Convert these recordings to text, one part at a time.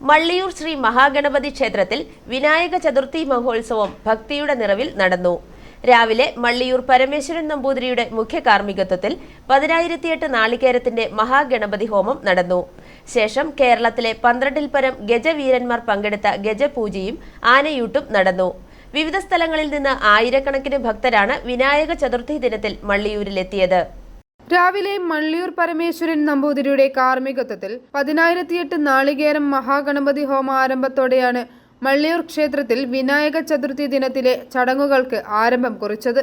മള്ളിയൂർ ശ്രീ മഹാഗണപതി ക്ഷേത്രത്തിൽ വിനായക ചതുർത്ഥി മഹോത്സവം ഭക്തിയുടെ നിറവിൽ നടന്നു. രാവിലെ മള്ളിയൂർ പരമേശ്വരൻ നമ്പൂതിരിയുടെ മുഖ്യ കാർമ്മികത്വത്തിൽ പതിനായിരത്തിയെട്ട് നാളികേരത്തിന്റെ മഹാഗണപതി ഹോമം നടന്നു. ശേഷം കേരളത്തിലെ പന്ത്രണ്ടിൽ പരം ഗജവീരന്മാർ പങ്കെടുത്ത ഗജപൂജയും ആനയൂട്ടും നടന്നു. വിവിധ സ്ഥലങ്ങളിൽ നിന്ന് ആയിരക്കണക്കിന് ഭക്തരാണ് വിനായക ചതുർത്ഥി ദിനത്തിൽ മള്ളിയൂരിലെത്തിയത്. രാവിലെ മള്ളിയൂർ പരമേശ്വരൻ നമ്പൂതിരിയുടെ കാർമ്മികത്വത്തിൽ പതിനായിരത്തിയെട്ട് നാളികേരം മഹാഗണപതി ഹോമ ആരംഭത്തോടെയാണ് മള്ളിയൂർ ക്ഷേത്രത്തിൽ വിനായക ചതുർത്ഥി ദിനത്തിലെ ചടങ്ങുകൾക്ക് ആരംഭം കുറിച്ചത്.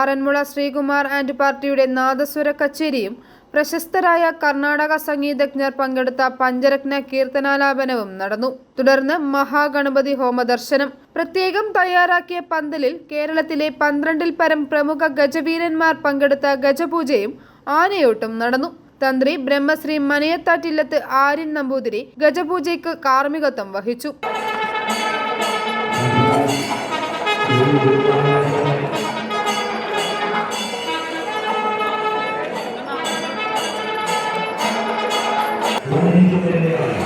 ആറന്മുള ശ്രീകുമാർ ആൻഡ് പാർട്ടിയുടെ നാദസ്വര കച്ചേരിയും പ്രശസ്തരായ കർണാടക സംഗീതജ്ഞർ പങ്കെടുത്ത പഞ്ചരത്ന കീർത്തനാലാപനവും നടന്നു. തുടർന്ന് മഹാഗണപതി ഹോമദർശനം. പ്രത്യേകം തയ്യാറാക്കിയ പന്തലിൽ കേരളത്തിലെ പന്ത്രണ്ടിൽ പരം പ്രമുഖ ഗജവീരന്മാർ പങ്കെടുത്ത ഗജപൂജയും ആനയോട്ടും നടന്നു. തന്ത്രി ബ്രഹ്മശ്രീ മനയത്താറ്റില്ലത്ത് ആര്യൻ നമ്പൂതിരി ഗജപൂജയ്ക്ക് കാർമ്മികത്വം വഹിച്ചു. പറഞ്ഞിട്ടാണ്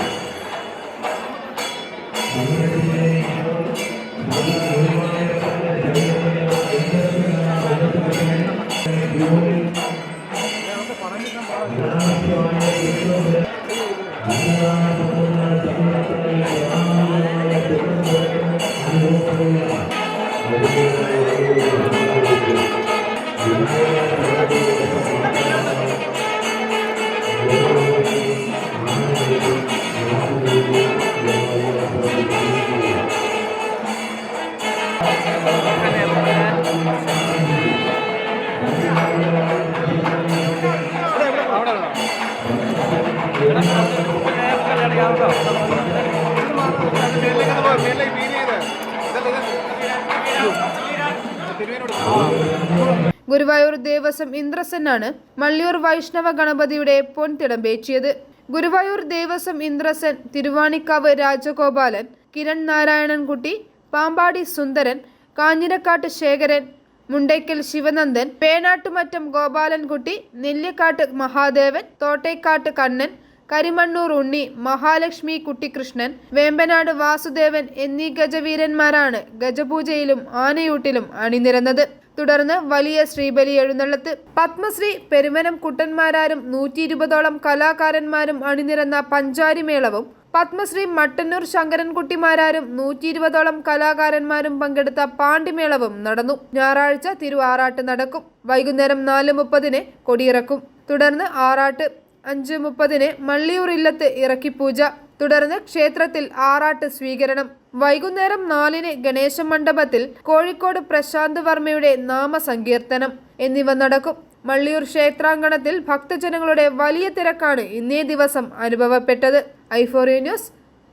ഗുരുവായൂർ ദേവസ്വം ഇന്ദ്രസെന്നാണ് മള്ളിയൂർ വൈഷ്ണവ ഗണപതിയുടെ പൊൻതിടമ്പേറ്റിയത്. ഗുരുവായൂർ ദേവസ്വം ഇന്ദ്രസൻ തിരുവാണിക്കാവ് രാജഗോപാലൻ കിരൺ നാരായണൻകുട്ടി പാമ്പാടി സുന്ദരൻ കാഞ്ഞിരക്കാട്ട് ശേഖരൻ മുണ്ടയ്ക്കൽ ശിവനന്ദൻ പേനാട്ടുമറ്റം ഗോപാലൻകുട്ടി നെല്ലിക്കാട്ട് മഹാദേവൻ തോട്ടേക്കാട്ട് കണ്ണൻ കരിമണ്ണൂർ ഉണ്ണി മഹാലക്ഷ്മി കുട്ടിക്കൃഷ്ണൻ വേമ്പനാട് വാസുദേവൻ എന്നീ ഗജവീരന്മാരാണ് ഗജപൂജയിലും ആനയൂട്ടിലും അണിനിരന്നത്. തുടർന്ന് വലിയ ശ്രീബലി എഴുന്നള്ളത്ത്. പത്മശ്രീ പെരുമനം കുട്ടന്മാരാരും നൂറ്റി ഇരുപതോളം കലാകാരന്മാരും അണിനിരന്ന പഞ്ചാരിമേളവും പത്മശ്രീ മട്ടന്നൂർ ശങ്കരൻകുട്ടിമാരാരും നൂറ്റി ഇരുപതോളം കലാകാരന്മാരും പങ്കെടുത്ത പാണ്ടിമേളവും നടന്നു. ഞായറാഴ്ച തിരുവാറാട്ട് നടക്കും. വൈകുന്നേരം നാല് മുപ്പതിന് കൊടിയിറക്കും. തുടർന്ന് ആറാട്ട് അഞ്ച് മുപ്പതിന് മള്ളിയൂർ ഇല്ലത്ത് ഇറക്കിപ്പൂജ പൂജ. തുടർന്ന് ക്ഷേത്രത്തിൽ ആറാട്ട് സ്വീകരണം. വൈകുന്നേരം നാലിന് ഗണേശ മണ്ഡപത്തിൽ കോഴിക്കോട് പ്രശാന്ത് വർമ്മയുടെ നാമസങ്കീർത്തനം എന്നിവ നടക്കും. മള്ളിയൂർ ക്ഷേത്രാങ്കണത്തിൽ ഭക്തജനങ്ങളുടെ വലിയ തിരക്കാണ് ഇന്നേ ദിവസം അനുഭവപ്പെട്ടത്. Euphoria news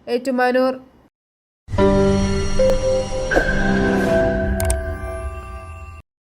Ettumanoor.